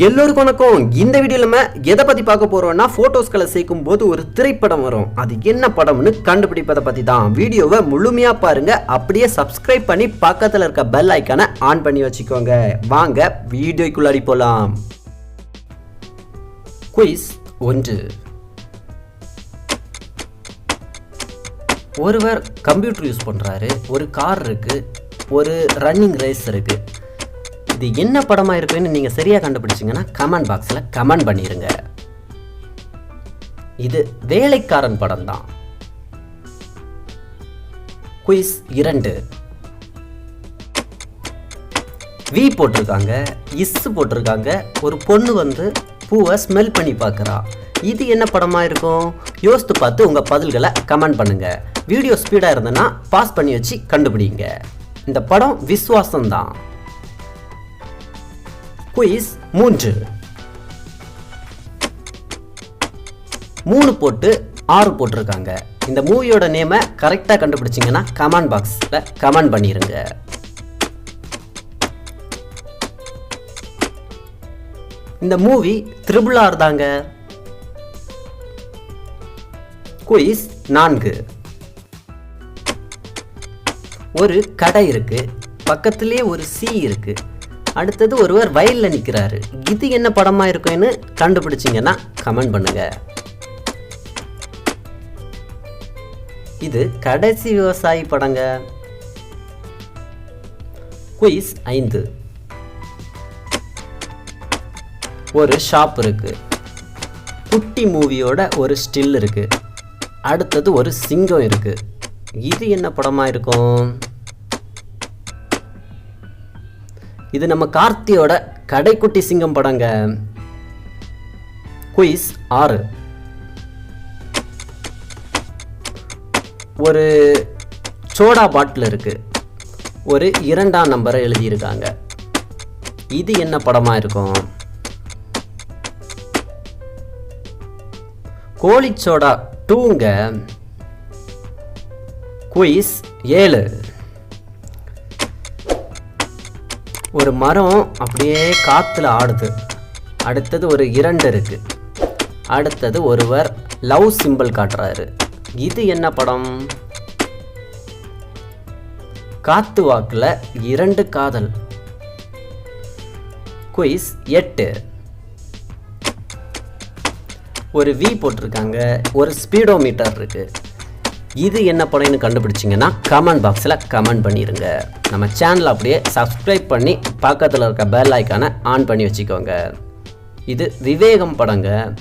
எல்லோருக்கும் வணக்கம். இந்த வீடியோ நம்ம எதை பத்தி பார்க்க போறோம்னா போட்டோஸ்களை சேர்க்கும் போது ஒரு திரைப்படம் வரும். அது என்ன படம்னு கண்டுபிடிப்பதை பத்தி தான். வீடியோவை முழுமையா பாருங்க. அப்படியே சப்ஸ்கிரைப் பண்ணி பக்கத்துல இருக்க பெல் ஐக்கானை ஆன் பண்ணி வச்சுக்கோங்க. வாங்க வீடியோக்குள்ளாடி போலாம். குயிஸ் ஒன்று. ஒருவர் கம்ப்யூட்டர் யூஸ் பண்ணுறாரு ஒரு கார் இருக்கு. ஒரு ரன்னிங் ரேஸ் இருக்கு. இது என்ன படமாக இருக்குன்னு நீங்கள் சரியாக கண்டுபிடிச்சிங்கன்னா கமெண்ட் பாக்ஸில் கமெண்ட் பண்ணிடுங்க இது வேலைக்காரன் படம் தான். குயிஸ் இரண்டு. வி போட்டிருக்காங்க இஸ் போட்டிருக்காங்க. ஒரு பொண்ணு வந்து பூவை ஸ்மெல் பண்ணி பார்க்குறா. இது என்ன படமாக இருக்கும்? யோசித்து பார்த்து உங்கள் பதில்களை கமெண்ட் பண்ணுங்க. வீடியோ ஸ்பீடாக இருந்ததுன்னா பாஸ் பண்ணி வச்சு கண்டுபிடிங்க. இந்த படம் விஸ்வாசம் தான் குயிஸ் மூன்று. மூணு போட்டு ஆறு போட்டிருக்காங்க. இந்த மூவியோட நேமை கரெக்டாக கண்டுபிடிச்சிங்கன்னா கமெண்ட் பாக்ஸில் கமெண்ட் பண்ணிடுங்க இந்த மூவி த்ரிபிள் ஆர் தாங்க. குயிஸ் நான்கு. ஒரு கடை இருக்கு பக்கத்திலே ஒரு சி இருக்குது அடுத்தது ஒருவர் வயலில் நிற்கிறாரு இது என்ன படமாக இருக்குன்னு கண்டுபிடிச்சிங்கன்னா கமெண்ட் பண்ணுங்க. இது கடைசி விவசாயி படங்க. குயிஸ் ஐந்து. ஒரு ஷாப் இருக்கு. குட்டி மூவியோட ஒரு ஸ்டில் இருக்கு. அடுத்தது ஒரு சிங்கம் இருக்கு. இது என்ன படமா இருக்கும்? இது நம்ம கார்த்தியோட கடைக்குட்டி சிங்கம் படங்க. குயிஸ் ஆறு. ஒரு சோடா பாட்டில் இருக்கு. ஒரு இரண்டாம் நம்பரை எழுதியிருக்காங்க. இது என்ன படமா இருக்கும்? கோழிச்சோடா டூங்க. குயிஸ் ஏழு. ஒரு மரம் அப்படியே காற்றுல ஆடுது. அடுத்தது ஒரு இரண்டு இருக்கு. அடுத்தது ஒருவர் லவ் சிம்பிள் காட்டுறாரு. இது என்ன படம்? காத்து வாக்கில் இரண்டு காதல். குயிஸ் எட்டு. ஒரு வி போட்டிருக்காங்க. ஒரு ஸ்பீடோ மீட்டர் இது என்ன படம்னு கண்டுபிடிச்சிங்கன்னா கமெண்ட் பாக்ஸில் கமெண்ட் பண்ணிடுங்க நம்ம சேனல் அப்படியே சப்ஸ்கிரைப் பண்ணி பக்கத்தில் இருக்க பெல் ஐக்கானை ஆன் பண்ணி வச்சுக்கோங்க. இது விவேகம் படங்க.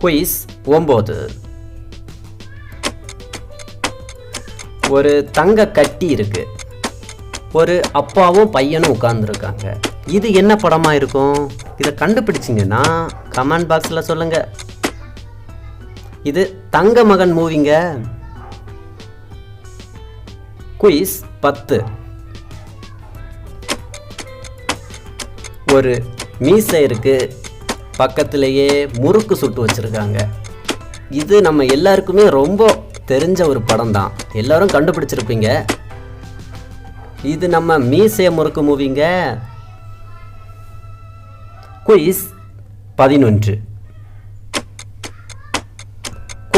குயிஸ் ஒம்பது. ஒரு தங்க கட்டி இருக்கு. ஒரு அப்பாவும் பையனும் உட்கார்ந்துருக்காங்க. இது என்ன படமா இருக்கும்? இதை கண்டுபிடிச்சிங்கன்னா கமெண்ட் பாக்ஸில் சொல்லுங்க. இது தங்க மகன் மூவிங்க. குயிஸ் பத்து. ஒரு மீசை இருக்கு. பக்கத்திலேயே முறுக்கு சுட்டு வச்சிருக்காங்க. இது நம்ம எல்லாருக்குமே ரொம்ப தெரிஞ்ச ஒரு படம் தான் எல்லாரும் கண்டுபிடிச்சிருப்பீங்க. இது நம்ம மீசைய முறுக்கு மூவிங்க. குயிஸ் பதினொன்று.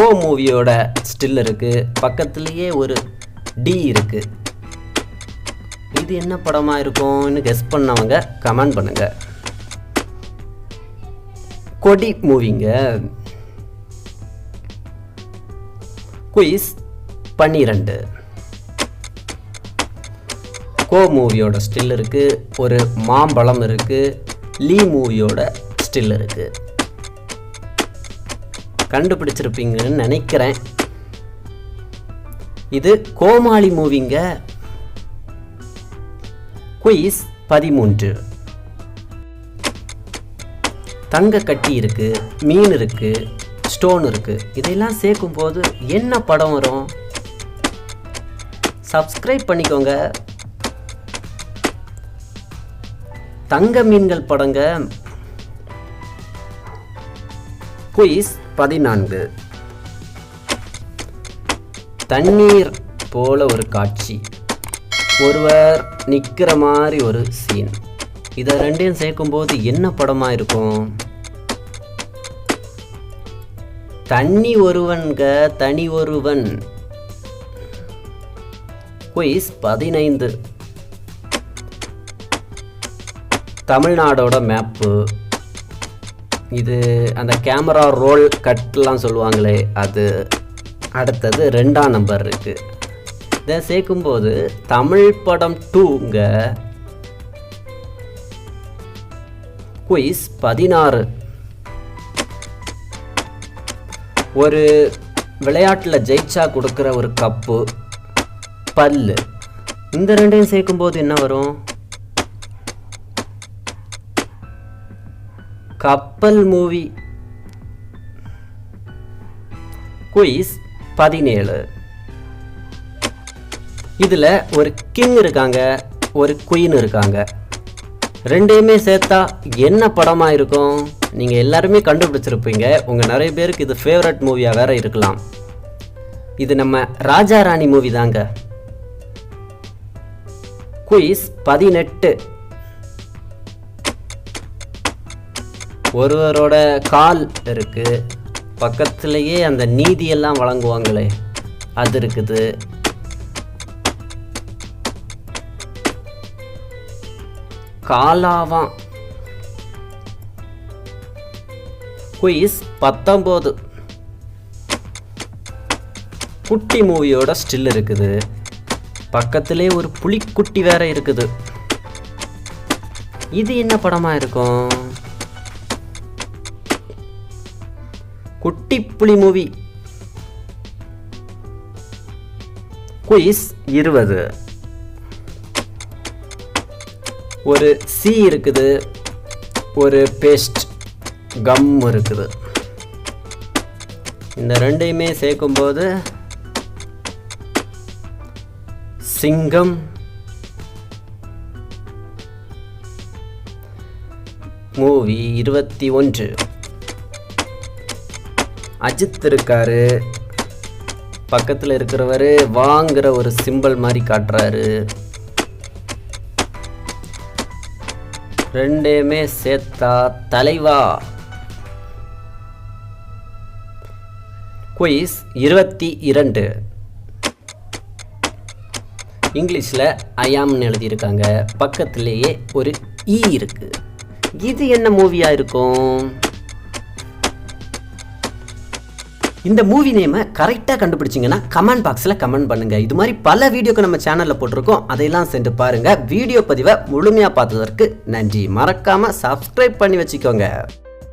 கோ மூவியோட ஸ்டில் இருக்கு. பக்கத்துலேயே ஒரு டி இருக்கு. இது என்ன படமா இருக்கும்னு கெஸ் பண்ணவங்க கமெண்ட் பண்ணுங்க. கொடி மூவிங்க குயிஸ் பன்னிரெண்டு. கோ மூவியோட ஸ்டில் இருக்கு. ஒரு மாம்பழம் இருக்கு. லீ மூவியோட ஸ்டில் இருக்கு. கண்டுபிடிச்சிருப்பீங்கன்னு நினைக்கிறேன். இது கோமாளி மூவிங்க. குயிஸ் பதிமூன்று. தங்க கட்டி இருக்கு மீன் இருக்கு ஸ்டோன் இருக்கு. இதையெல்லாம் சேர்க்கும் போது என்ன படம் வரும்? சப்ஸ்கிரைப் பண்ணிக்கோங்க. தங்க மீன்கள் படங்க. குயிஸ் பதினான்கு. தண்ணீர் போல ஒரு காட்சி. ஒருவர் நிற்கிற மாதிரி ஒரு சீன் இதை ரெண்டையும் சேர்க்கும்போது என்ன படமாக இருக்கும்? தண்ணி ஒருவன்க தனி ஒருவன். குயிஸ் பதினைந்து. தமிழ்நாடோட மேப்பு இது அந்த கேமரா ரோல் கட்லாம் சொல்லுவாங்களே அது அடுத்தது ரெண்டாம் நம்பர் இருக்குது இதை சேர்க்கும்போது தமிழ் படம் டூங்க குயிஸ் பதினாறு. ஒரு விளையாட்டில் ஜெயிச்சா கொடுக்குற ஒரு கப்பு பல்லு. இந்த ரெண்டையும் சேர்க்கும்போது என்ன வரும்? கப்பல் மூவி. குயிஸ் பதினேழு. இதில் ஒரு கிங் இருக்காங்க ஒரு குயின் இருக்காங்க. ரெண்டையுமே சேர்த்தா என்ன படமாக இருக்கும்? நீங்கள் எல்லாருமே கண்டுபிடிச்சிருப்பீங்க. உங்கள் நிறைய பேருக்கு இது ஃபேவரட் மூவியாக வேற இருக்கலாம். இது நம்ம ராஜா ராணி மூவி தாங்க. குயிஸ் பதினெட்டு. ஒருவரோட கால் இருக்குது பக்கத்துலேயே அந்த நீதியெல்லாம் வழங்குவாங்களே அது இருக்குது. காலாவாம் குயிஸ் பத்தொம்போது. குட்டி மூவியோட ஸ்டில் இருக்குது. பக்கத்திலே ஒரு புலிக்குட்டி வேற இருக்குது. இது என்ன படமா இருக்கும்? குட்டி புலி மூவி. குயிஸ் இருபது. ஒரு சி இருக்குது ஒரு பேஸ்ட் கம் இருக்குது. இந்த ரெண்டையுமே சேர்க்கும்போது சிங்கம் மூவி இருபத்தி ஒன்று. அஜித் இருக்காரு. பக்கத்தில் இருக்கிறவர் வாங்குற ஒரு சிம்பல் மாதிரி காட்டுறாரு. ரெண்டையுமே சேர்த்தா தலைவா. குயிஸ் இருபத்தி இரண்டு. இங்கிலீஷில் ஐயாம்னு எழுதியிருக்காங்க. பக்கத்துலேயே ஒரு ஈ இருக்கு. இது என்ன மூவியாக இருக்கும்? இந்த மூவி நேமை கரெக்டாக கண்டுபிடிச்சிங்கன்னா கமெண்ட் பாக்ஸில் கமெண்ட் பண்ணுங்கள் இது மாதிரி பல வீடியோக்கு நம்ம சேனலில் போட்டிருக்கோம். அதையெல்லாம் சென்று பாருங்கள் வீடியோ பதிவை முழுமையாக பார்த்ததற்கு நன்றி. மறக்காமல் சப்ஸ்கிரைப் பண்ணி வச்சுக்கோங்க.